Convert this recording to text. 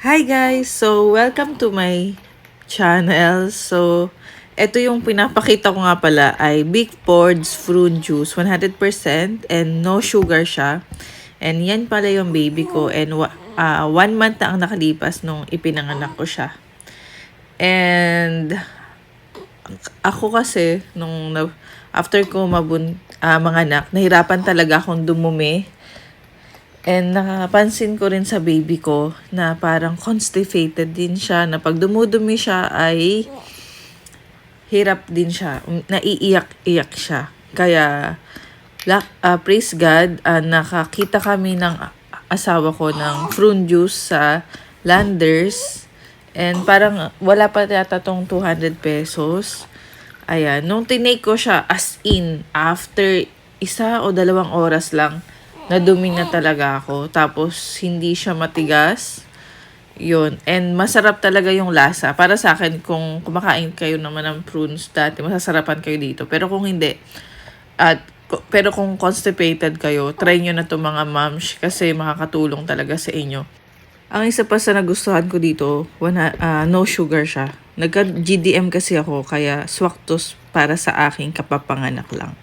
Hi guys! So, welcome to my channel. So, ito yung pinapakita ko nga pala ay Big Pords Fruit Juice. 100% and no sugar siya. And yan pala yung baby ko. And ah, one month na ang nakalipas nung ipinanganak ko siya. And ako kasi, nung after ko mabun, ah, manganak, nahirapan talaga akong dumumi. And nakapansin ko rin sa baby ko na parang constipated din siya, na pag dumudumi siya ay hirap din siya, naiiyak-iyak siya. Kaya, ah, praise God, ah, nakakita kami ng asawa ko ng prune juice sa Landers. And parang wala pa yata tong 200 pesos. Ayan, nung tinake ko siya as in, after isa o dalawang oras lang, nadumi na talaga ako. Tapos, hindi siya matigas. Yun. And masarap talaga yung lasa. Para sa akin, kung kumakain kayo naman ng prunes dati, masasarapan kayo dito. Pero kung hindi, at pero kung constipated kayo, try nyo na to mga moms kasi makakatulong talaga sa inyo. Ang isa pa sa nagustuhan ko dito, wana, ah, no sugar siya. Nagka-GDM kasi ako, kaya swaktos para sa aking kapapanganak lang.